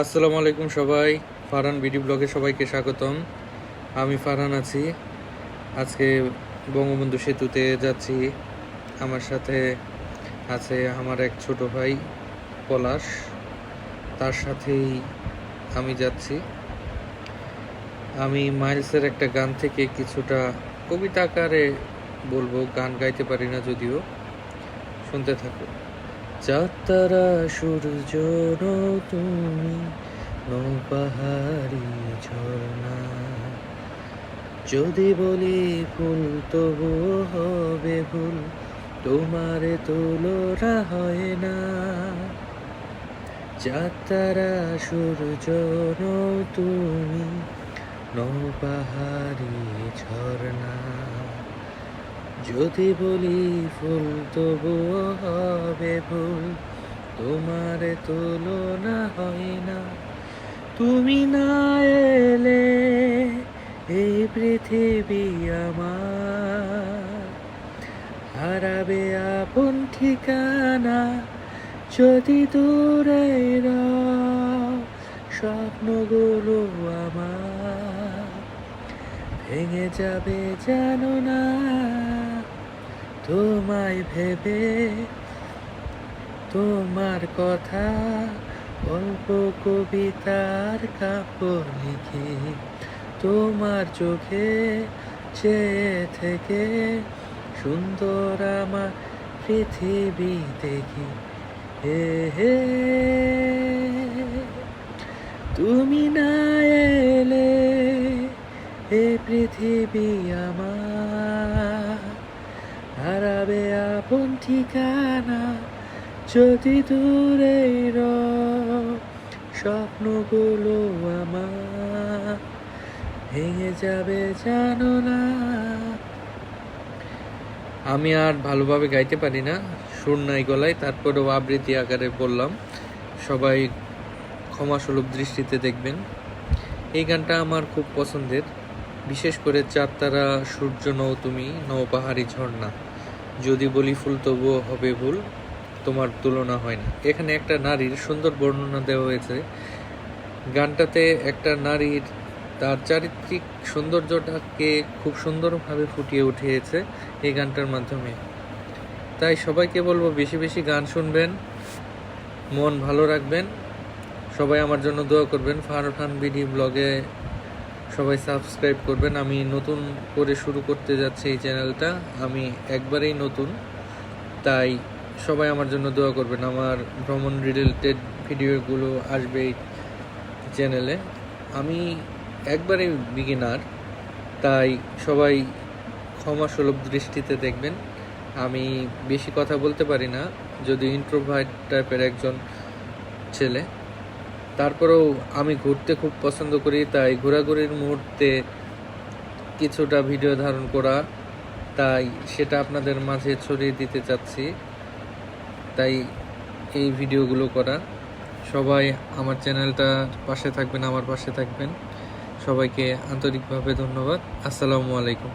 আসসালামু আলাইকুম সবাই। ফারহান বিডি ব্লগে সবাইকে স্বাগতম। আমি ফারহান আছি। আজকে বঙ্গবন্ধু সেতুতে যাচ্ছি। আমার সাথে আছে আমার এক ছোট ভাই পলাশ। তার সাথেই আমি যাচ্ছি। আমি মাইলসের একটা গান থেকে কিছুটা কবিতা আকারে বলব। গান গাইতে পারি না যদিও। শুনতে থাকো। যাত্রা সূর্য তুমি নৌ পাহাড়ি ঝর্ণা। যদি বলি ফুল তবু হবে ভুল, তোমার তুলনা হয় না। যাত্রা সূর্য তুমি নৌ পাহাড়ি ঝর্ণা। যদি বলি ফুল, তবুও হবে ভুল তোমার তুলনা হয় না। তুমি না এলে এই পৃথিবী আমার। হারাবে আপন ঠিকানা যদি দূরে স্বপ্নগুলো আমার। ভেঙে যাবে জানো না। তোমায় ভেবে তোমার কথা অল্প কবিতার কাপড় লিখে তোমার চোখে চেয়ে থেকে সুন্দর আমার পৃথিবী দেখি। হে হে, তুমি না এলে এ পৃথিবী আমার। হারাবে আপন ঠিকানা, যদি দূরে স্বপ্নগুলো আমার। ভেঙে যাবে, জানো না। আমি আর ভালোভাবে গাইতে পারি না। সুর নাই গলায়, তারপরেও আবৃত্তি আকারে বললাম। সবাই ক্ষমাসুলভ দৃষ্টিতে দেখবেন। এই গানটা আমার খুব পছন্দের। বিশেষ করে চার তারা সূর্য নও তুমি, নও পাহাড়ি ঝর্ণা। যদি বলি ফুল, তবুও হবে ভুল, তোমার তুলনা হয় না। এখানে একটা নারীর সুন্দর বর্ণনা দেওয়া হয়েছে। গানটাতে একটা নারীর তার চারিত্রিক সৌন্দর্যটাকে খুব সুন্দরভাবে ফুটিয়ে উঠিয়েছে এই গানটার মাধ্যমে। তাই সবাইকে বলব, বেশি বেশি গান শুনবেন, মন ভালো রাখবেন। সবাই আমার জন্য দোয়া করবেন। ফারহান বিডি ব্লগে সবাই সাবস্ক্রাইব করবেন। আমি নতুন করে শুরু করতে যাচ্ছি এই চ্যানেলটা আমি একবারেই নতুন, তাই সবাই আমার জন্য দোয়া করবেন। আমার ভ্রমণ রিলেটেড ভিডিওগুলো আসবে এই চ্যানেলে আমি একবারে বিগিনার তাই সবাই ক্ষমা সুলভ দৃষ্টিতে দেখবেন। আমি বেশি কথা বলতে পারি না যদি ইন্ট্রোভার্ট টাইপের একজন ছেলে। তারপরেও আমি ঘুরতে খুব পছন্দ করি, তাই ঘোরাঘুরির মুহূর্তে কিছুটা ভিডিও ধারণ করা, তাই সেটা আপনাদের মাঝে ছড়িয়ে দিতে চাচ্ছি। তাই এই ভিডিওগুলো করা। সবাই আমার চ্যানেলটার পাশে থাকবেন, আমার পাশে থাকবেন। সবাইকে আন্তরিকভাবে ধন্যবাদ। আসসালামু আলাইকুম।